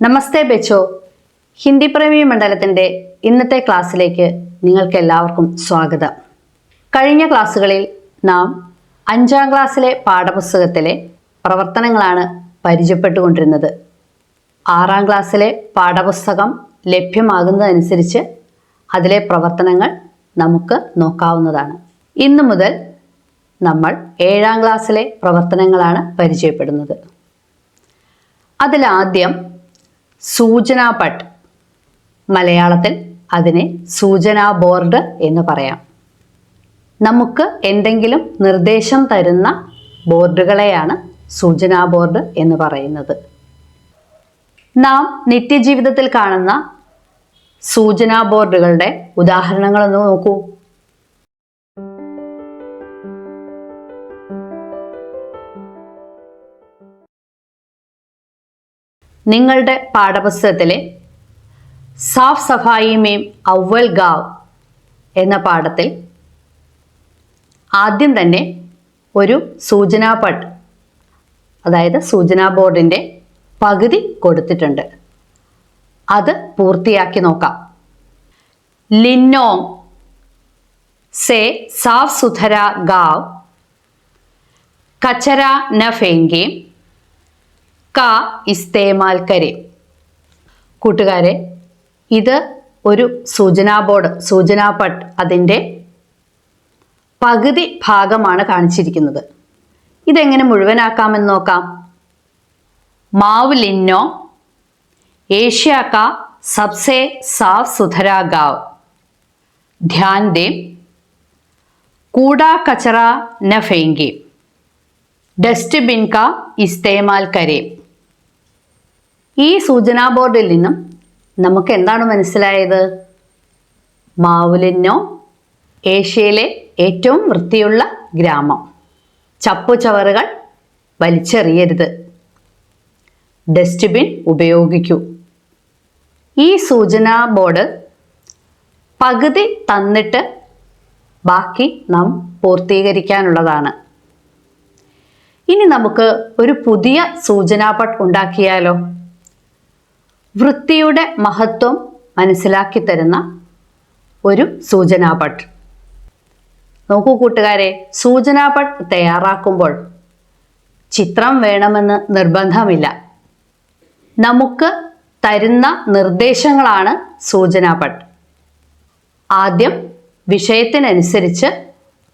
നമസ്തേ ബെച്ചോ. ഹിന്ദി പ്രേമി മണ്ഡലത്തിന്റെ ഇന്നത്തെ ക്ലാസ്സിലേക്ക് നിങ്ങൾക്ക് എല്ലാവർക്കും സ്വാഗതം. കഴിഞ്ഞ ക്ലാസ്സുകളിൽ നാം അഞ്ചാം ക്ലാസ്സിലെ പാഠപുസ്തകത്തിലെ പ്രവർത്തനങ്ങളാണ് പരിചയപ്പെട്ടുകൊണ്ടിരുന്നത്. ആറാം ക്ലാസ്സിലെ പാഠപുസ്തകം ലഭ്യമാകുന്നതനുസരിച്ച് അതിലെ പ്രവർത്തനങ്ങൾ നമുക്ക് നോക്കാവുന്നതാണ്. ഇന്നു മുതൽ നമ്മൾ ഏഴാം ക്ലാസ്സിലെ പ്രവർത്തനങ്ങളാണ് പരിചയപ്പെടുന്നത്. അതിലാദ്യം സൂചനാ പട്ട് മലയാളത്തിൽ അതിനെ സൂചനാ ബോർഡ് എന്ന് പറയാം. നമുക്ക് എന്തെങ്കിലും നിർദ്ദേശം തരുന്ന ബോർഡുകളെയാണ് സൂചനാ ബോർഡ് എന്ന് പറയുന്നത്. നാം നിത്യജീവിതത്തിൽ കാണുന്ന സൂചനാ ബോർഡുകളുടെ ഉദാഹരണങ്ങളൊന്ന് നോക്കൂ. നിങ്ങളുടെ പാഠപുസ്തകത്തിലെ സാഫ് സഫായി മേം അവൽ ഗാവ് എന്ന പാഠത്തിൽ ആദ്യം തന്നെ ഒരു സൂചനാ പട്ട് അതായത് സൂചനാ ബോർഡിന്റെ പകുതി കൊടുത്തിട്ടുണ്ട്. അത് പൂർത്തിയാക്കി നോക്കാം. ലിന്നോങ് സെ സാഫ് സുധര ഗാവ് കച്ചര ന കരെ. കൂട്ടുകാരെ ഇത് ഒരു സൂചനാ ബോർഡ് സൂചനാ പട്ട് അതിന്റെ പകുതി ഭാഗമാണ് കാണിച്ചിരിക്കുന്നത്. ഇതെങ്ങനെ മുഴുവനാക്കാമെന്ന് നോക്കാം. മാവ് ലിന്നോ ഏഷ്യ കാ സബ്സെ സാഫ് സുധരാ ഗാവ്. ധ്യാൻ ദേ കൂടാ കച്ചറ ന ഫെങ്കേ ഡസ്റ്റ്ബിൻ കാ ഇസ്തേമാൽ കരേ. ഈ സൂചനാ ബോർഡിൽ നിന്നും നമുക്ക് എന്താണ് മനസ്സിലായത്? മാവുലിന്നോ ഏഷ്യയിലെ ഏറ്റവും വൃത്തിയുള്ള ഗ്രാമം. ചപ്പുചവറുകൾ വലിച്ചെറിയരുത്. ഡസ്റ്റ്ബിൻ ഉപയോഗിക്കൂ. ഈ സൂചനാ ബോർഡ് പകുതി തന്നിട്ട് ബാക്കി നാം പൂർത്തീകരിക്കാനുള്ളതാണ്. ഇനി നമുക്ക് ഒരു പുതിയ സൂചനാ പട്ട് ഉണ്ടാക്കിയാലോ? വൃത്തിയുടെ മഹത്വം മനസ്സിലാക്കി തരുന്ന ഒരു സൂചനാ പട്ട് നോക്കൂ കൂട്ടുകാരെ സൂചനാ പട്ട് തയ്യാറാക്കുമ്പോൾ ചിത്രം വേണമെന്ന് നിർബന്ധമില്ല. നമുക്ക് തരുന്ന നിർദ്ദേശങ്ങളാണ് സൂചനാ പട്ട് ആദ്യം വിഷയത്തിനനുസരിച്ച്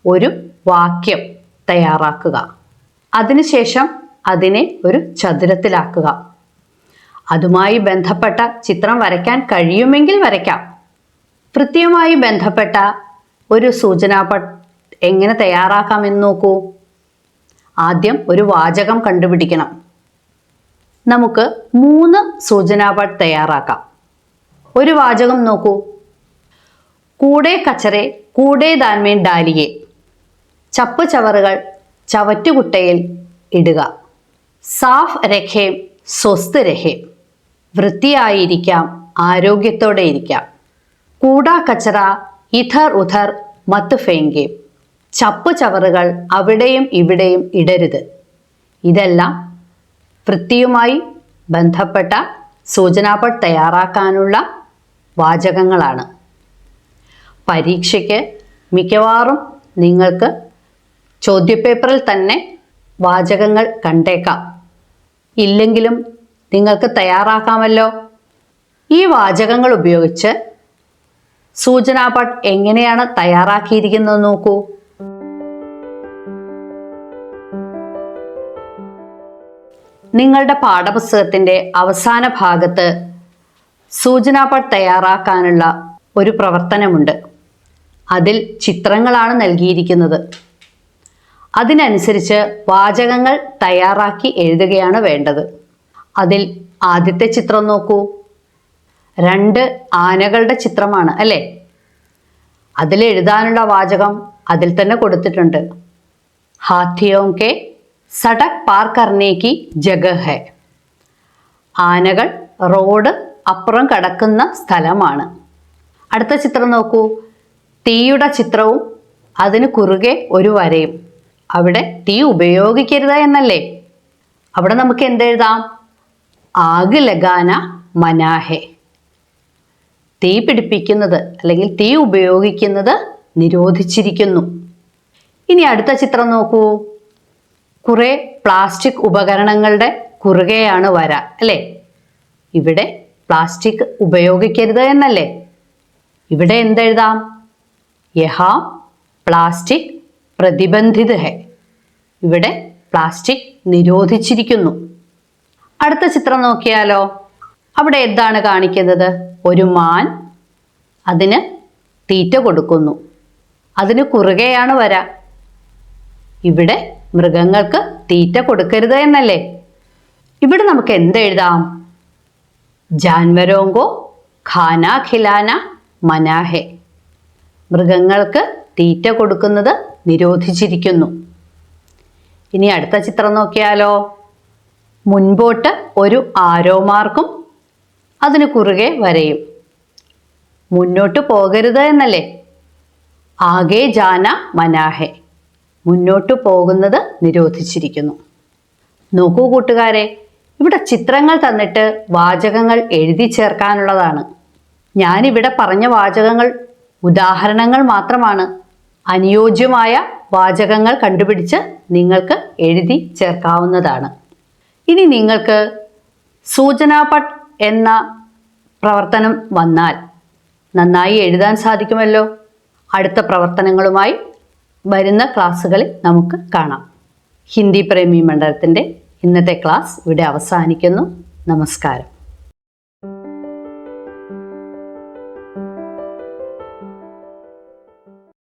ഒരു വാക്യം തയ്യാറാക്കുക. അതിനുശേഷം അതിനെ ഒരു ചതുരത്തിലാക്കുക. അതുമായി ബന്ധപ്പെട്ട ചിത്രം വരയ്ക്കാൻ കഴിയുമെങ്കിൽ വരയ്ക്കാം. കൃത്യമായി ബന്ധപ്പെട്ട ഒരു സൂചനാപട്ട് എങ്ങനെ തയ്യാറാക്കാമെന്ന് നോക്കൂ. ആദ്യം ഒരു വാചകം കണ്ടുപിടിക്കണം. നമുക്ക് മൂന്ന് സൂചനാപട്ട് തയ്യാറാക്കാം. ഒരു വാചകം നോക്കൂ. കൂടെ കച്ചറെ കൂടെ ദാൻമേൻ ഡാലിയെ. ചപ്പ് ചവറുകൾ ചവറ്റുകുട്ടയിൽ ഇടുക. സാഫ് രഖേം സ്വസ്ത് രഹേം വൃത്തിയായിരിക്കാം ആരോഗ്യത്തോടെ ഇരിക്കാം. കൂടാ കച്ചറ ഇധർ ഉധർ മത്ത് ഫേങ്കേം. ചപ്പ് ചവറുകൾ അവിടെയും ഇവിടെയും ഇടരുത്. ഇതെല്ലാം വൃത്തിയുമായി ബന്ധപ്പെട്ട സൂചനാപട്ട് തയ്യാറാക്കാനുള്ള വാചകങ്ങളാണ്. പരീക്ഷയ്ക്ക് മിക്കവാറും നിങ്ങൾക്ക് ചോദ്യപേപ്പറിൽ തന്നെ വാചകങ്ങൾ കണ്ടേക്കാം. ഇല്ലെങ്കിലും നിങ്ങൾക്ക് തയ്യാറാക്കാമല്ലോ. ഈ വാചകങ്ങൾ ഉപയോഗിച്ച് സൂചനാപട്ട് എങ്ങനെയാണ് തയ്യാറാക്കിയിരിക്കുന്നത് നോക്കൂ. നിങ്ങളുടെ പാഠപുസ്തകത്തിന്റെ അവസാന ഭാഗത്ത് സൂചനാപട്ട് തയ്യാറാക്കാനുള്ള ഒരു പ്രവർത്തനമുണ്ട്. അതിൽ ചിത്രങ്ങളാണ് നൽകിയിരിക്കുന്നത്. അതിനനുസരിച്ച് വാചകങ്ങൾ തയ്യാറാക്കി എഴുതുകയാണ് വേണ്ടത്. അതിൽ ആദ്യത്തെ ചിത്രം നോക്കൂ. രണ്ട് ആനകളുടെ ചിത്രമാണ് അല്ലേ? അതിൽ എഴുതാനുള്ള വാചകം അതിൽ തന്നെ കൊടുത്തിട്ടുണ്ട്. ഹാത്തിയോം കെ സടക് പാർ കർണേക്ക് ഹെ. ആനകൾ റോഡ് അപ്പുറം കടക്കുന്ന സ്ഥലമാണ്. അടുത്ത ചിത്രം നോക്കൂ. തീയുടെ ചിത്രവും അതിന് കുറുകെ ഒരു വരയും. അവിടെ തീ ഉപയോഗിക്കരുത് എന്നല്ലേ? അവിടെ നമുക്ക് എന്തെഴുതാം? ആഗ് ലഗാന മനാഹെ. തീ പിടിപ്പിക്കുന്നത് അല്ലെങ്കിൽ തീ ഉപയോഗിക്കുന്നത് നിരോധിച്ചിരിക്കുന്നു. ഇനി അടുത്ത ചിത്രം നോക്കൂ. കുറെ പ്ലാസ്റ്റിക് ഉപകരണങ്ങളുടെ കുറുകെയാണ് വര അല്ലേ? ഇവിടെ പ്ലാസ്റ്റിക് ഉപയോഗിക്കരുത് എന്നല്ലേ? ഇവിടെ എന്തെഴുതാം? യഹ പ്ലാസ്റ്റിക് പ്രതിബന്ധിത് ഹെ ഇവിടെ പ്ലാസ്റ്റിക് നിരോധിച്ചിരിക്കുന്നു. അടുത്ത ചിത്രം നോക്കിയാലോ? അവിടെ എന്താണ് കാണിക്കുന്നത്? ഒരു മാൻ അതിന് തീറ്റ കൊടുക്കുന്നു. അതിന് കുറുകെയാണ് വര. ഇവിടെ മൃഗങ്ങൾക്ക് തീറ്റ കൊടുക്കരുത് എന്നല്ലേ? ഇവിടെ നമുക്ക് എന്തെഴുതാം ജാൻവരോങ്കോ ഖാന ഖിലാന മനാഹെ. മൃഗങ്ങൾക്ക് തീറ്റ കൊടുക്കുന്നത് നിരോധിച്ചിരിക്കുന്നു. ഇനി അടുത്ത ചിത്രം നോക്കിയാലോ? മുൻപോട്ട് ഒരു ആരോ മാർക്കും അതിന് കുറുകെ വരയും. മുന്നോട്ട് പോകരുത് എന്നല്ലേ? ആകെ ജാന മനാഹെ. മുന്നോട്ട് പോകുന്നത് നിരോധിച്ചിരിക്കുന്നു. നോക്കൂ കൂട്ടുകാരെ ഇവിടെ ചിത്രങ്ങൾ തന്നിട്ട് വാചകങ്ങൾ എഴുതി ചേർക്കാനുള്ളതാണ്. ഞാനിവിടെ പറഞ്ഞ വാചകങ്ങൾ ഉദാഹരണങ്ങൾ മാത്രമാണ്. അനുയോജ്യമായ വാചകങ്ങൾ കണ്ടുപിടിച്ച് നിങ്ങൾക്ക് എഴുതി ചേർക്കാവുന്നതാണ്. ഇനി നിങ്ങൾക്ക് സൂചനാപട്ട് എന്ന പ്രവർത്തനം വന്നാൽ നന്നായി എഴുതാൻ സാധിക്കുമല്ലോ. അടുത്ത പ്രവർത്തനങ്ങളുമായി വരുന്ന ക്ലാസ്സുകളിൽ നമുക്ക് കാണാം. ഹിന്ദി പ്രേമി മണ്ഡലത്തിന്റെ ഇന്നത്തെ ക്ലാസ് ഇവിടെ അവസാനിക്കുന്നു. നമസ്കാരം.